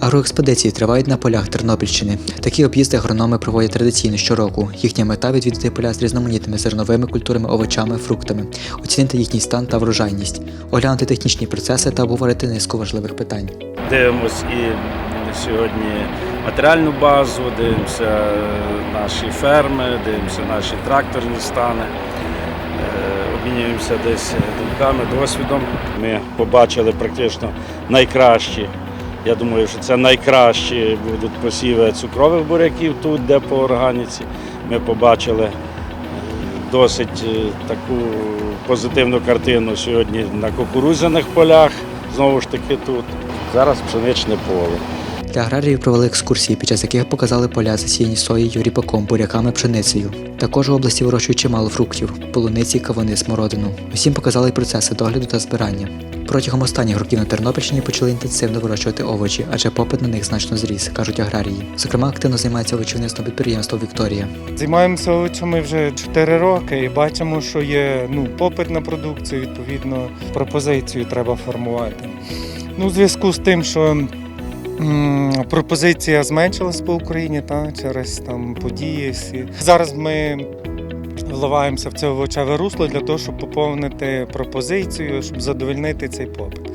Агроекспедиції тривають на полях Тернопільщини. Такі об'їзди агрономи проводять традиційно щороку. Їхня мета відвідати поля з різноманітними зерновими культурами, овочами, фруктами, оцінити їхній стан та врожайність, оглянути технічні процеси та обговорити низку важливих питань. Дивимось і сьогодні матеріальну базу, дивимося наші ферми, дивимося наші тракторні стани, е, обмінюємося десь думками, досвідом. Ми побачили практично найкращі. Я думаю, що це найкращі будуть посіви цукрових буряків тут, де по органіці. Ми побачили досить е, таку позитивну картину сьогодні на кукурудзяних полях, знову ж таки тут. Зараз пшеничне поле. Для аграріїв провели екскурсії, під час яких показали поля засіяні соєю, ріпаком, буряками, пшеницею. Також у області вирощують чимало фруктів, полуниці, кавуни, смородину. Усім показали й процеси догляду та збирання. Протягом останніх років на Тернопільщині почали інтенсивно вирощувати овочі, адже попит на них значно зріс, кажуть аграрії. Зокрема, активно займається овочівництвом підприємство Вікторія. Займаємося овочами вже 4 роки і бачимо, що є ну, попит на продукцію, відповідно, пропозицію треба формувати. Ну, у зв'язку з тим, що пропозиція зменшилась по Україні та, через там, події всі. Зараз ми вливаємося в це овочеве русло для того, щоб поповнити пропозицію, щоб задовольнити цей попит.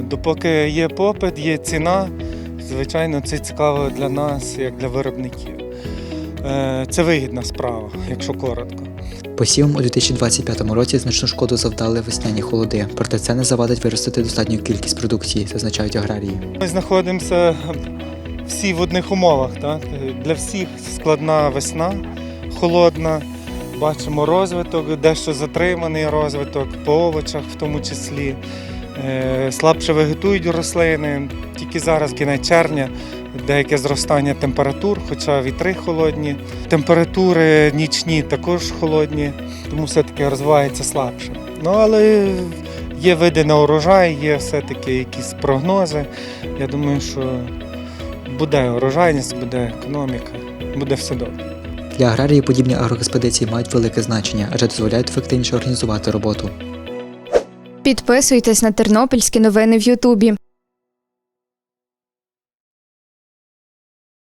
Допоки є попит, є ціна, звичайно, це цікаво для нас, як для виробників. Е, Це вигідна справа, якщо коротко. Посівом у 2025 році значну шкоду завдали весняні холоди, проте це не завадить виростити достатню кількість продукції, зазначають аграрії. Ми знаходимося всі в одних умовах. Так? Для всіх складна весна, холодна. Бачимо розвиток, дещо затриманий розвиток по овочах, в тому числі. Е, Слабше вегетують рослини. Тільки зараз, кінець червня, деяке зростання температур, хоча вітри холодні. Температури нічні також холодні, тому все-таки розвивається слабше. Ну, але є види на урожай, є все-таки якісь прогнози. Я думаю, що буде урожайність, буде економіка, буде все добре. Для аграріїв подібні агроекспедиції мають велике значення, адже дозволяють ефективніше організувати роботу. Підписуйтесь на тернопільські новини в Ютубі.